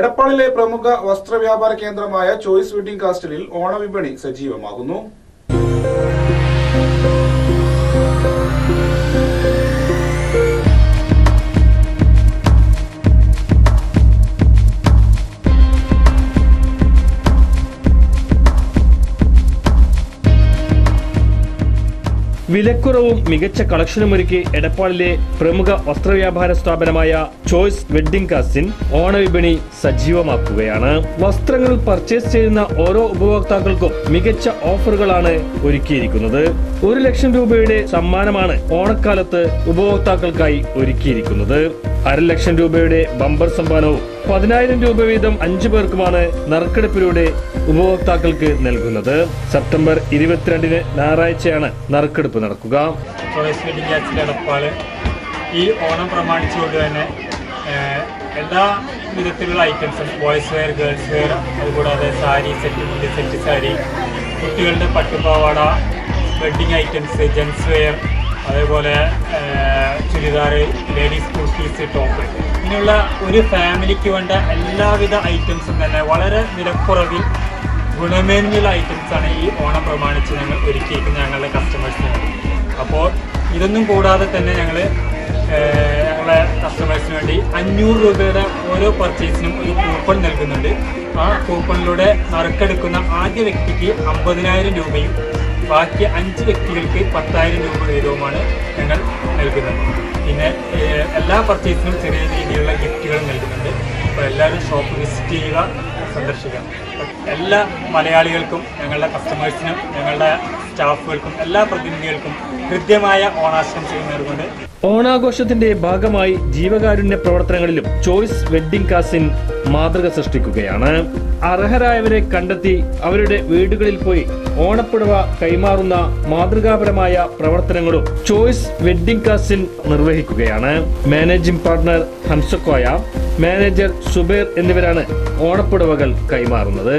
എടപ്പാളിലെ പ്രമുഖ വസ്ത്രവ്യാപാര കേന്ദ്രമായ choice wedding കാസ്റ്റലിൽ ഓണവിപണി സജീവമാകുന്നു. വിലക്കുറവും മികച്ച കളക്ഷനുമൊരുക്കി എടപ്പാളിലെ പ്രമുഖ വസ്ത്രവ്യാപാര സ്ഥാപനമായ ചോയ്സ് വെഡ്ഡിംഗ് കാസിൻ ഓണവിപണി സജീവമാക്കുകയാണ്. വസ്ത്രങ്ങൾ പർച്ചേസ് ചെയ്യുന്ന ഓരോ ഉപഭോക്താക്കൾക്കും മികച്ച ഓഫറുകളാണ് ഒരുക്കിയിരിക്കുന്നത്. ഒരു ലക്ഷം രൂപയുടെ സമ്മാനമാണ് ഓണക്കാലത്ത് ഉപഭോക്താക്കൾക്കായി ഒരുക്കിയിരിക്കുന്നത്. ലക്ഷം രൂപയുടെ ബമ്പർ സമ്മാനവും പതിനായിരം രൂപ വീതം അഞ്ചു പേർക്കുമാണ് നറുക്കെടുപ്പിലൂടെ ഉപഭോക്താക്കൾക്ക് നൽകുന്നത്. സെപ്റ്റംബർ ഇരുപത്തിരണ്ടിന് ഞായറാഴ്ചയാണ് നറുക്കെടുപ്പ് നടക്കുക. വെഡിങ് ഈ ഓണം പ്രമാണിച്ചുകൊണ്ട് തന്നെ എല്ലാ വിധത്തിലുള്ള ഐറ്റംസും ബോയ്സ് വെയർ ഗേൾസ് വെയർ അതുകൂടാതെ സാരി സെറ്റ് മുണ്ട് സെറ്റ് സാരി കുട്ടികളുടെ പട്ടുപാവാട വെഡ്ഡിങ് ഐറ്റംസ് ജെൻസ് വെയർ അതേപോലെ ചുരിദാർ ലേഡീസ് കുർത്തീസ് ടോപ്പ് ഇങ്ങനെയുള്ള ഒരു ഫാമിലിക്ക് വേണ്ട എല്ലാവിധ ഐറ്റംസും തന്നെ വളരെ വിലക്കുറവിൽ ഗുണമേന്മയുള്ള ഐറ്റംസാണ് ഈ ഓണം പ്രമാണിച്ച് ഞങ്ങൾ ഒരുക്കിയിരിക്കുന്നത് ഞങ്ങളുടെ കസ്റ്റമേഴ്സിന് അപ്പോൾ ഇതൊന്നും കൂടാതെ തന്നെ ഞങ്ങൾ ഞങ്ങളെ കസ്റ്റമേഴ്സിന് വേണ്ടി അഞ്ഞൂറ് രൂപയുടെ ഓരോ പർച്ചേസിനും ഒരു കൂപ്പൺ നൽകുന്നുണ്ട്. ആ കൂപ്പണിലൂടെ നറുക്കെടുക്കുന്ന ആദ്യ വ്യക്തിക്ക് അമ്പതിനായിരം രൂപയും ബാക്കി അഞ്ച് വ്യക്തികൾക്ക് പത്തായിരം രൂപ വീതവുമാണ് ഞങ്ങൾ നൽകുന്നത്. പിന്നെ എല്ലാ പർച്ചേസിനും ചെറിയ രീതിയിലുള്ള ഗിഫ്റ്റുകളും നൽകുന്നുണ്ട്. അപ്പോൾ എല്ലാവരും ഷോപ്പ് വിസിറ്റ് ചെയ്യുക സന്ദർശിക്കുക. എല്ലാ മലയാളികൾക്കും ഞങ്ങളുടെ കസ്റ്റമേഴ്സിനും ഞങ്ങളുടെ സ്റ്റാഫുകൾക്കും എല്ലാ പ്രതിനിധികൾക്കും കൃത്യമായ ഓണാശംസകൾ നേർന്നുകൊണ്ട് ഓണാഘോഷത്തിന്റെ ഭാഗമായി ജീവകാരുണ്യ പ്രവർത്തനങ്ങളിലും ചോയ്സ് വെഡ്ഡിംഗ് കാസിൻ മാതൃക സൃഷ്ടിക്കുകയാണ്. അർഹരായവരെ കണ്ടെത്തി അവരുടെ വീടുകളിൽ പോയി ഓണപ്പുടവ കൈമാറുന്ന മാതൃകാപരമായ പ്രവർത്തനങ്ങളും Choice wedding Kasim നിർവഹിക്കുകയാണ്. Managing partner Hamzakoya manager Zubair എന്നിവരാണ് ഓണപ്പുടവകൾ കൈമാറുന്നത്.